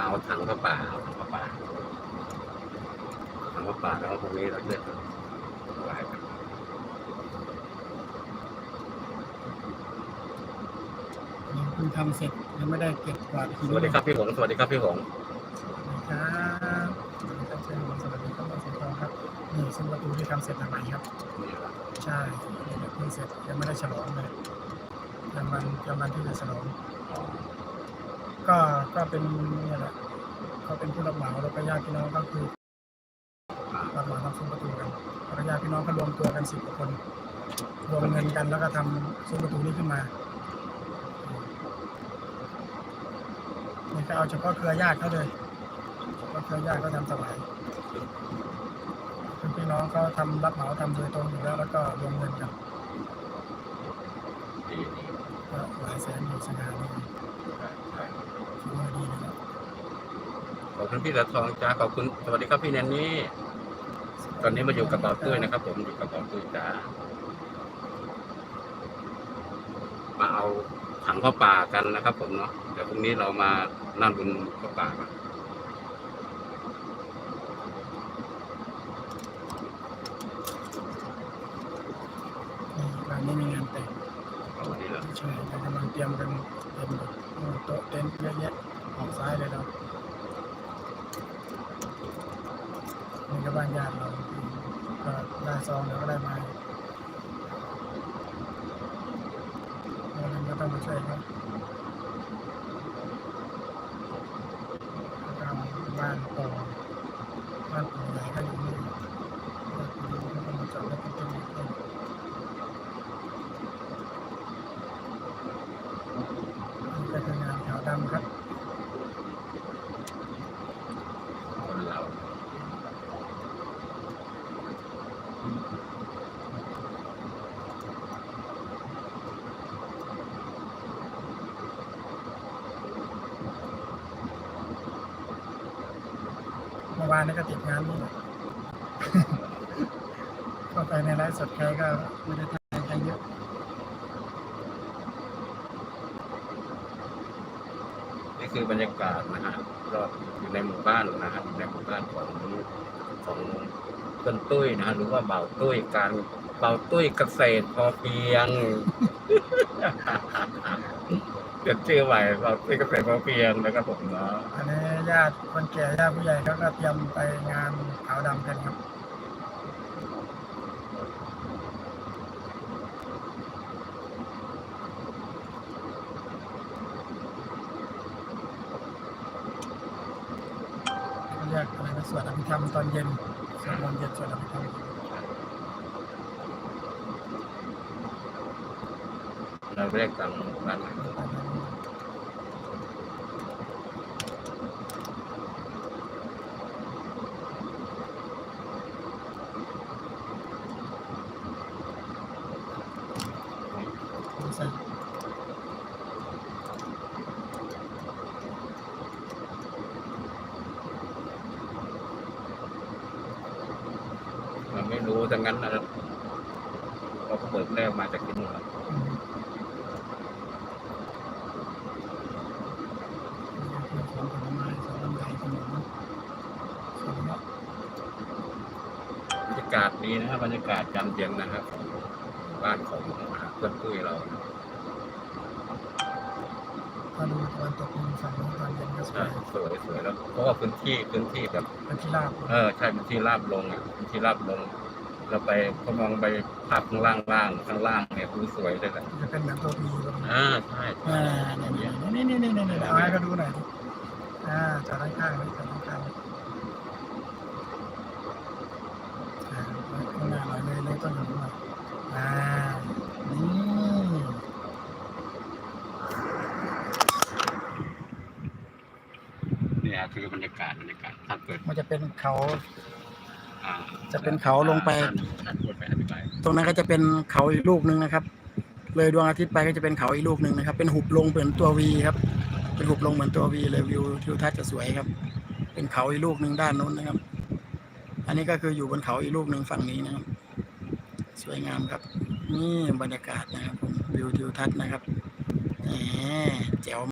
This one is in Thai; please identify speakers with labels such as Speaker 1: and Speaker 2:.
Speaker 1: มาเอาถังผ้าป่าเอาถังผ้าป่าถังผ้าป่าแล้วตรงนี้เราจะถวายกัน
Speaker 2: ยังเพิ่งทำเสร็จยังไม่ได้เก็บกวาดหิน
Speaker 1: สวัสดีครับพี่หงสวัสดีครับพี่หง
Speaker 2: ครับสวัสดีครับเชิญสวัสดีครับน้องสิงห์ทองครับนี่ซุ้มประตูที่ทำเสร็จใหม่ครับใช่นี่เพิ่งเสร็จยังไม่ได้ฉลองเลยกำลังกำลังที่จะฉลอง
Speaker 1: อ๋อ
Speaker 2: ก็ก็เป็นเนี่ยแหละก็เป็นผู้รับเหมาแล้วก็ญาติพี่น้องก็คือรับเหมาทำซุ้มประตูกันแล้วก็ญาติพี่น้องก็รวมตัวกันสิบกว่าคนรวมเงินกันแล้วก็ทำซุ้มประตูนี้ขึ้นมานี่ก็เอาเฉพาะเครือญาติเขาเลยเฉพาะเครือญาติก็ทำถวายคือพี่น้องเขาทำรับเหมาทำโดยตรงอยู่แล้วแล้วก็รวมเงินกัน
Speaker 1: ดีดี
Speaker 2: ก็หลายแสนอยู่สงานนี่
Speaker 1: ใช่ใช่
Speaker 2: ถือว่าดีนะครับ
Speaker 1: ข อบคุณพี่ตะทองจ้าขอบคุณสวัสดีครับพี่แนนนี่ตอนนี้มาอยู่กับเบาตุ้ยนะครับ ผมอยู่กับเบาตุ้ยจ้ามาเอาถังผ้าป่ากันนะครับ ผมเนาะเดี๋ยวพรุ่งนี้เรามานั่งบนผ้าป่ากัน
Speaker 2: นี่ร้านนี้มีงานแต่ง
Speaker 1: เอาวันนี้เหรอ
Speaker 2: ใช่เรากำลังเตรียมกันเต็มเลยโอ้โต๊ะเต็นท์เยอะแยะออกซ้ายเลยเรา นี่ก็บ้านญาติเราก็ได้ซองแล้วก็ได้มาเราก็ต้องมาช่วยเขาแล้วก็บ้านโตบ้านปู่ใหญ่ก็อยู่นี่บ้านปู่ใหญ่ก็ต้องมาจอดรถเป็นต้นไม้ต้น นี่ก็คืองานขาวดำครับ
Speaker 1: คนเรา
Speaker 2: เมื่อ วานนี้ก็ติดงานนี่แหละก็ไปในไลฟ์สดใครก็ไม่ได้ทำอะไรเยอะ
Speaker 1: นี่คือบรรยากาศนะฮะรอบอยู่ในหมู่บ้านนะฮะอยู่ในหมู่บ้านของของเพื่อนตุ้ยนะฮะหรือว่าเบาตุ้ยการเบาตุ้ยเกษตรพอเพียง เกิดชื่อใหม่เบาตุ้ยเกษตรพอเพียงนะครับผมเนาะ
Speaker 2: อันนี้ญาติคนแก่ญาติผู้ใหญ่เขาก็เตรียมไปงานขาวดำกันครับเขาเรียกอะไรนะสวดอภิธรรมตอนเย็นสวดมนต์เย็นสวดอภิธรรม
Speaker 1: เราเรียกตามบ้าน ราไม่รู้ดังนั้นนะเราก็เบิกแรกมาจากที่นู่นแล้ว
Speaker 2: อืมสวนผลไม้สวนลำไยขนมสวนเงาะ
Speaker 1: บรรยากาศดีนะครับบรรยากาศยามเย็นนะครับของบ้านของเพื่อนตุ้ยเรา
Speaker 2: ถ้าดูตะวันตกมุมฝั่งโน้นตอนเย็นก็สว
Speaker 1: ใช่
Speaker 2: ย
Speaker 1: สวยสวยแล้วเพราะว่าพื้นที่พื้นที่แบบ
Speaker 2: เป็นที่ราบ
Speaker 1: เออใช่เป็นที่ราบลงอะเป็นที่ราบลง เราไปก็มองไปภาพข้างล่างล่างข้างล่างเนี่ยดูสวยเลยแหละ
Speaker 2: จะเป็นแบบตัวพีแบบ
Speaker 1: อ่าใช่
Speaker 2: อ่าเนี่ยเนี่ยนี่นี่นี่นี่เอาให้เขาดูหน่อยดิอ่าจอดด้านข้างเลยจอดด้านข้างเลยอ่าข้างหน้าหน่อยเลยเลยต้นขนุนหน่อยอ่านี่
Speaker 1: เนี่ยคือบรรยากาศบรรยากาศถ้าเกิด
Speaker 2: มันจะเป็นเขา
Speaker 1: อ่า
Speaker 2: จะเป็นเขาลงไป
Speaker 1: ท่านพูดไปอธิบาย
Speaker 2: ตรงนั้นก็จะเป็นเขาอีกลูกหนึ่งนะครับ เลยดวงอาทิตย์ไปก็จะเป็นเขาอีกลูกหนึ่งนะครับ เป็นหุบลงเหมือนตัววีครับ เป็นหุบลงเหมือนตัววีเลยวิวทิวทัศน์จะสวยครับ เป็นเขาอีกลูกหนึ่งด้านนู้นนะครับ อันนี้ก็คืออยู่บนเขาอีกลูกหนึ่งฝั่งนี้นะครับ สวยงามครับ นี่บรรยากาศนะครับผมวิวทิวทัศน์นะครับแหมแจ๋ว